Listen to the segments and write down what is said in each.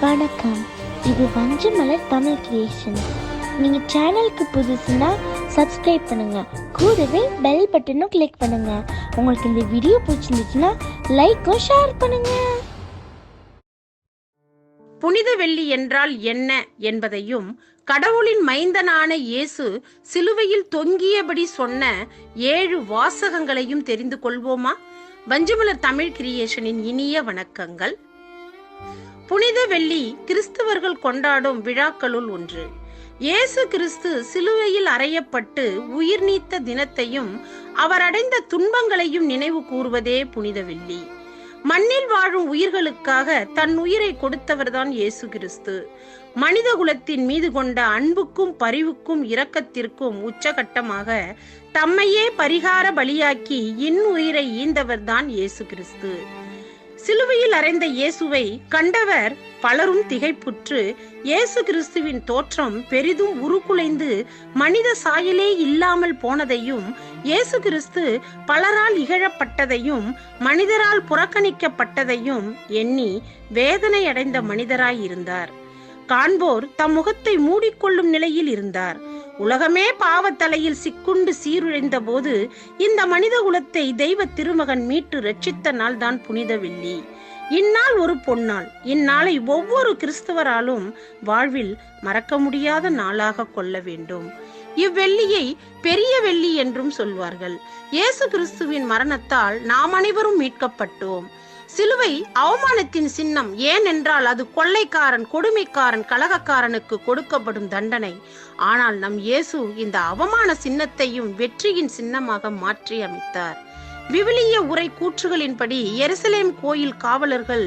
வணக்கம். இது வஞ்சமலர் தமிழ் கிரியேஷன் நீங்கள் சேனலுக்கு புதுசுன்னா சப்ஸ்கிரைப் பண்ணுங்கள் கூடவே பெல் பட்டனும் கிளிக் பண்ணுங்கள் உங்களுக்கு இந்த வீடியோ பிடிச்சிருந்துச்சுன்னா லைக்கும் ஷேர் பண்ணுங்கள் புனித வெள்ளி என்றால் என்ன என்பதையும் கடவுளின் மைந்தனான இயேசு சிலுவையில் தொங்கியபடி சொன்ன ஏழு வாசகங்களையும் தெரிந்து கொள்வோமா? வஞ்சுமலர் தமிழ் கிரியேஷனின் இனிய வணக்கங்கள். புனித வெள்ளி கிறிஸ்தவர்கள் கொண்டாடும் விழாக்களுள் ஒன்று. இயேசு கிறிஸ்து சிலுவையில் அறையப்பட்டு உயிர் நீத்த தினத்தையும் அவர் அடைந்த துன்பங்களையும் நினைவு கூறுவதே புனித வெள்ளி. மண்ணில் வாழும் உயிர்களுக்காக தன் உயிரை கொடுத்தவர்தான் இயேசு கிறிஸ்து. மனித குலத்தின் மீது கொண்ட அன்புக்கும் பரிவுக்கும் இரக்கத்திற்கும் உச்சகட்டமாக தம்மையே பரிகார பலியாக்கி இன் உயிரை ஈந்தவர்தான் இயேசு கிறிஸ்து. சிலுவையில் அறைந்த இயேசுவை கண்டவர் பலரும் திகைப்புற்று இயேசு கிறிஸ்துவின் தோற்றம் பெரிதும் உருக்குலைந்து மனித சாயலே இல்லாமல் போனதையும் இயேசு கிறிஸ்து பலரால் இகழப்பட்டதையும் மனிதரால் புறக்கணிக்கப்பட்டதையும் எண்ணி வேதனை அடைந்த மனிதராய் இருந்தார் காண்போர் தம் முகத்தை மூடிக்கொள்ளும் நிலையில் இருந்தார். உலகமே பாவத்தலையில் சிக்குண்டு சீருழைந்த போது இந்த மனித குலத்தை தெய்வ திருமகன் மீட்டு ரட்சித்த நாள் தான் புனித வெள்ளி இந்நாள் ஒரு பொன்னாள். இந்நாளை ஒவ்வொரு கிறிஸ்தவராலும் வாழ்வில் மறக்க முடியாத நாளாக கொள்ள வேண்டும். இவ்வெள்ளியை பெரிய வெள்ளி என்றும் சொல்வார்கள். இயேசு கிறிஸ்துவின் மரணத்தால் நாம் அனைவரும் மீட்கப்பட்டோம். சிலுவை அவமானத்தின் சின்னம் ஏனென்றால் அது கொள்ளைக்காரன் கொடுமைக்காரன் கலகக்காரனுக்கு கொடுக்கப்படும் தண்டனை. ஆனால் நம் இயேசு இந்த அவமான சின்னத்தையும் வெற்றியின் சின்னமாக மாற்றி அமைத்தார் விவிலிய உரை கூற்றுகளின்படி எருசலேம் கோயில் காவலர்கள்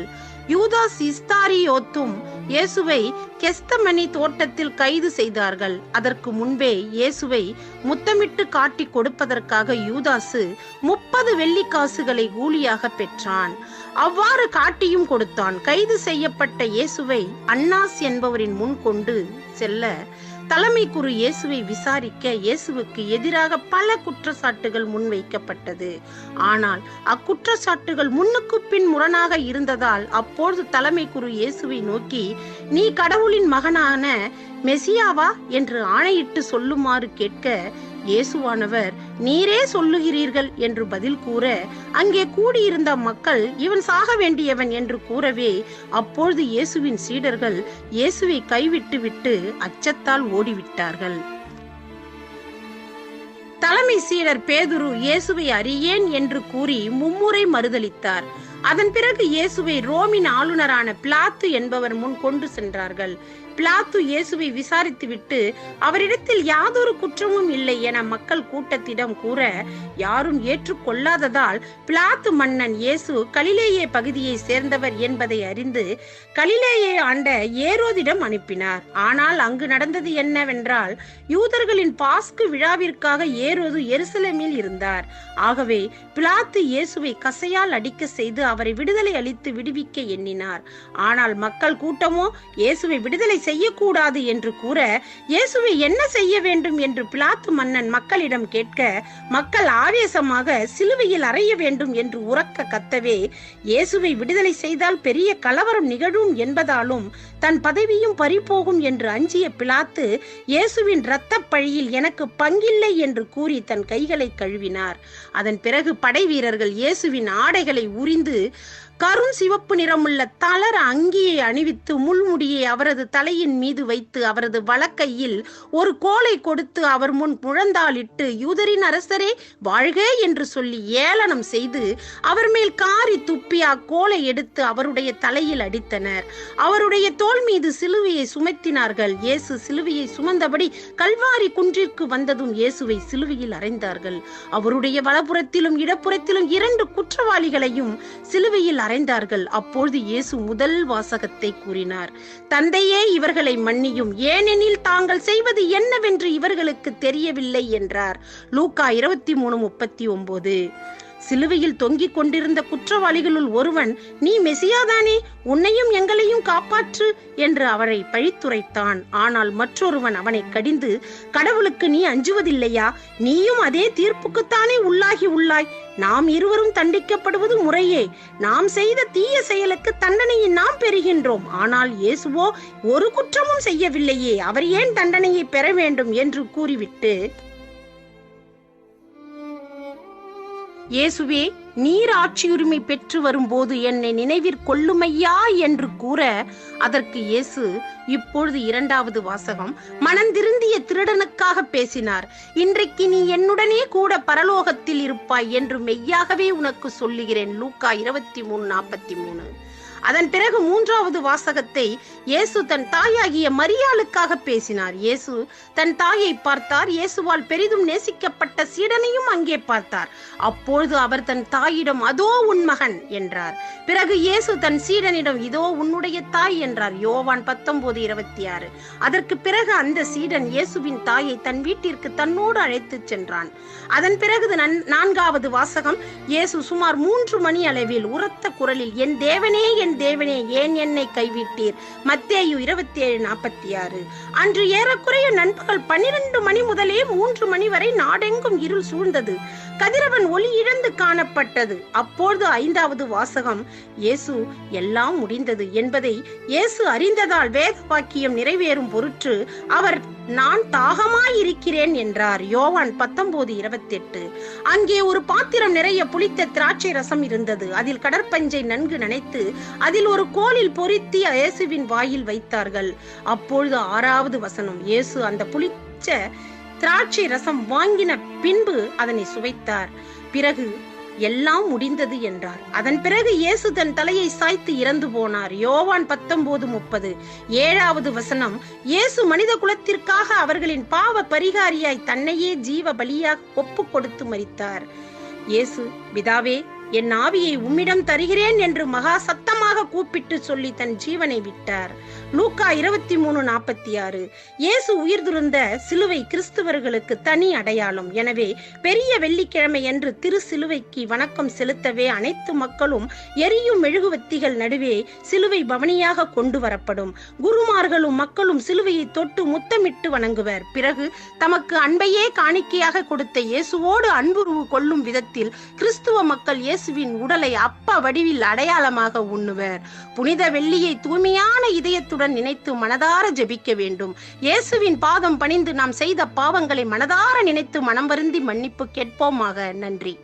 யூதாஸ் இஸ்தாரியோத்தும் இயேசுவை கெஸ்தமணி தோட்டத்தில் கைது செய்தார்கள். அதற்கு முன்பே இயேசுவை முத்தமிட்டு காட்டி கொடுப்பதற்காக யூதாசு முப்பது வெள்ளிக்காசுகளை கூலியாக பெற்றான். அவ்வாறு காட்டியும் கொடுத்தான். கைது செய்யப்பட்ட இயேசுவை அன்னாஸ் என்பவரின் முன் கொண்டு செல்ல தலைமை குரு இயேசுவை விசாரிக்க இயேசுவுக்கு எதிராக பல குற்றச்சாட்டுகள் முன்வைக்கப்பட்டது. ஆனால் அக்குற்றச்சாட்டுகள் முன்னுக்கு பின் முரணாக இருந்ததால் அப்போது தலைமை குரு இயேசுவை நோக்கி நீ கடவுளின் மகனான மெசியாவா? என்று ஆணையிட்டு சொல்லுமாறு கேட்க இயேசுவானவர் நீரே சொல்லுகிறீர்கள் என்று பதில் கூற அங்கே கூடியிருந்த மக்கள் இவன் சாக வேண்டியவன் என்று கூறவே அப்பொழுது இயேசுவின் சீடர்கள் இயேசுவை கைவிட்டு விட்டு அச்சத்தால் ஓடிவிட்டார்கள். தலைமை சீடர் பேதுரு இயேசுவை அறியேன் என்று கூறி மும்முறை மறுதளித்தார் அதன் பிறகு இயேசுவை ரோமின் ஆளுநரான பிளாத்து என்பவர் முன் கொண்டு சென்றார்கள். பிளாத்து இயேசுவை விசாரித்துவிட்டு அவரிடத்தில் யாதொரு குற்றமும் இல்லை என மக்கள் கூட்டத்திடம் கூற யாரும் ஏற்றுக்கொள்ளாததால் பிளாத்து மன்னன் இயேசு கலிலேயே பகுதியை சேர்ந்தவர் என்பதை அறிந்து கலிலேயே ஆண்ட ஏரோதிடம் அனுப்பினார். ஆனால் அங்கு நடந்தது என்னவென்றால் யூதர்களின் பாஸ்கு விழாவிற்காக ஏரோது எருசலேமில் இருந்தார். ஆகவே பிளாத்து இயேசுவை கசையால் அடிக்க செய்து அவரை விடுதலை அளித்து விடுவிக்க எண்ணினார். ஆனால் மக்கள் கூட்டமோ இயேசுவை விடுதலை செய்யக்கூடாது என்று கூற இயேசுவை என்ன செய்ய வேண்டும் என்று பிளாத்து மன்னன் மக்களிடம் கேட்க மக்கள் ஆவேசமாக சிலுவையில் அறைய வேண்டும் என்று உறக்க கத்தவே இயேசுவை விடுதலை செய்தால் பெரிய கலவரம் நிகழும் என்பதாலும் தன் பதவியும் பறிபோகும் என்று அஞ்சிய பிலாத்து இயேசுவின் இரத்த பழியில் எனக்கு பங்கில்லை என்று கூறி தன் கைகளை கழுவினார். அதன் பிறகு படை வீரர்கள் இயேசுவின் ஆடைகளை உரிந்து கரும் சிவப்பு நிறமுள்ள தளர அங்கியை அணிவித்து முள்முடியை அவரது தலையின் மீது வைத்து அவரது வலக்கையில் ஒரு கோலை கொடுத்து அவர் முன் முழந்தாளிட்டு யூதரின் அரசரே வாழ்க என்று சொல்லி ஏளனம் செய்து அவர் மேல் காரி துப்பி அக்கோலை எடுத்து அவருடைய தலையில் அடித்தனர். அவருடைய தோ தோல் மீது சிலுவையை சுமத்தினார்கள். இயேசு சிலுவையை சுமந்தபடி கல்வாரி குன்றிற்கு வந்ததும் இயேசுவை சிலுவையில் அறைந்தார்கள். அவருடைய வலப்புறத்திலும் இடப்புறத்திலும் இரண்டு குற்றவாளிகளையும் சிலுவையில் அறைந்தார்கள். அப்பொழுது இயேசு முதல் வாசகத்தை கூறினார். தந்தையே இவர்களை மன்னியும். ஏனெனில் தாங்கள் செய்வது என்னவென்று இவர்களுக்கு தெரியவில்லை என்றார். லூக்கா இருபத்தி மூணு முப்பத்தி ஒன்பது. சிலுவையில் தொங்கிக் கொண்டிருந்த குற்றவாளிகளுள் ஒருவன் நீ மெசியாதானே உன்னையும் எங்களையும் காப்பாற்று என்று அவரை பழித்துரைத்தான். ஆனால் மற்றொருவன் அவனை கடிந்து கடவுளுக்கு நீ அஞ்சுவதில்லையா நீயும் அதே தீர்ப்புக்குத்தானே உள்ளாகி உள்ளாய் நாம் இருவரும் தண்டிக்கப்படுவது முறையே நாம் செய்த தீய செயலுக்கு தண்டனையை நாம் பெறுகின்றோம் ஆனால் இயேசுவோ ஒரு குற்றமும் செய்யவில்லையே அவர் ஏன் தண்டனையை பெற வேண்டும்? என்று கூறிவிட்டு இயேசுவே நீர் ஆட்சியுரிமை பெற்று வரும்போது என்னை நினைவிற் கொள்ளுமையா என்று கூற அதற்கு இயேசு இப்பொழுது இரண்டாவது வாசகம் மனந்திருந்திய திருடனுக்காக பேசினார். இன்றைக்கு நீ என்னுடனே கூட பரலோகத்தில் இருப்பாய் என்று மெய்யாகவே உனக்கு சொல்லுகிறேன். லூக்கா இருபத்தி மூணு நாற்பத்தி மூணு. அதன் பிறகு மூன்றாவது வாசகத்தை இயேசு தன் தாயாகிய மரியாளுக்காக பேசினார். இயேசு தன் தாயை பார்த்தார். இயேசுவால் பெரிதும் நேசிக்கப்பட்ட சீடனையும் அங்கே பார்த்தார். அப்பொழுது அவர் தன் தாயிடம் அதோ உன் மகன் என்றார். பிறகு இயேசு தன் சீடனிடம் இதோ உன்னுடைய தாய் என்றார். யோவான் பத்தொன்பது இருபத்தி ஆறு அதற்கு பிறகு அந்த சீடன் இயேசுவின் தாயை தன் வீட்டிற்கு தன்னோடு அழைத்துச் சென்றான். அதன் பிறகு நன்- நான்காவது வாசகம். இயேசு சுமார் மூன்று மணி அளவில் உரத்த குரலில் என் தேவனே என் தேவனே ஏன் என்னை கைவிட்டீர்? மத்தேயு இருபத்தி ஏழு நாற்பத்தி ஆறு அன்று ஏறக்குறைய நண்பகல் பன்னிரண்டு மணி முதலே மூன்று மணி வரை நாடெங்கும் இருள் சூழ்ந்தது. கதிரவன் ஒளி இழந்து காணப்பட்டது. அப்பொழுது ஐந்தாவது வாசகம் இயேசு எல்லாம் முடிந்தது என்பதை இயேசு அறிந்ததால் வேத வாக்கியம் நிறைவேறும் பொருட்டு அவர் நான் தாகமாயிருக்கிறேன் என்றார். யோவான் பத்தொன்பது இருபத்தி எட்டு அங்கே ஒரு பாத்திரம் நிறைய புளித்த திராட்சை ரசம் இருந்தது. அதில் கடற்பஞ்சை நன்கு நனைத்து அதில் ஒரு கோலில் பொருத்தி இயேசுவின் வாயில் வைத்தார்கள். அப்பொழுது ஆறாவது வசனம் இயேசு அந்த புளிச்ச திராட்சை ரசம் வாங்கின பின்பு அதனை சுவைத்தார். பிறகு எல்லாம் முடிந்தது என்றார். அதன் பிறகு இயேசு தன் தலையை சாய்த்து இறந்து போனார். யோவான் பத்தொன்பது முப்பது. ஏழாவது வசனம் இயேசு மனித குலத்திற்காக அவர்களின் பாவ பரிகாரியாய் தன்னையே ஜீவ பலியாக ஒப்பு கொடுத்து மறித்தார் இயேசு பிதாவே என் ஆவியை உம்மிடம் தருகிறேன் என்று மகா சத்தமாக கூப்பிட்டு சொல்லி தன் ஜீவனை விட்டார். லூக்கா இருபத்தி மூணு நாற்பத்தி ஆறு. இயேசு உயிர் துறந்த சிலுவை கிறிஸ்துவர்களுக்கு தனி அடையாளம். எனவே பெரிய வெள்ளிக்கிழமை என்று திரு சிலுவைக்கு வணக்கம் செலுத்தவே அனைத்து மக்களும் எரியும் மெழுகுவத்திகள் நடுவே சிலுவை பவனியாக கொண்டு வரப்படும். குருமார்களும் மக்களும் சிலுவையை தொட்டு முத்தமிட்டு வணங்குவர். பிறகு தமக்கு அன்பையே காணிக்கையாக கொடுத்த இயேசுவோடு அன்புருவு கொள்ளும் விதத்தில் கிறிஸ்துவ மக்கள் இயேசுவின் உடலை அப்ப வடிவில் அடையாளமாக உண்ணுவர். புனித வெள்ளியை தூய்மையான இதயத்துடன் நினைத்து மனதார ஜெபிக்க வேண்டும். இயேசுவின் பாதம் பணிந்து நாம் செய்த பாவங்களை மனதார நினைத்து மனம் வருந்தி மன்னிப்பு கேட்போமாக. நன்றி.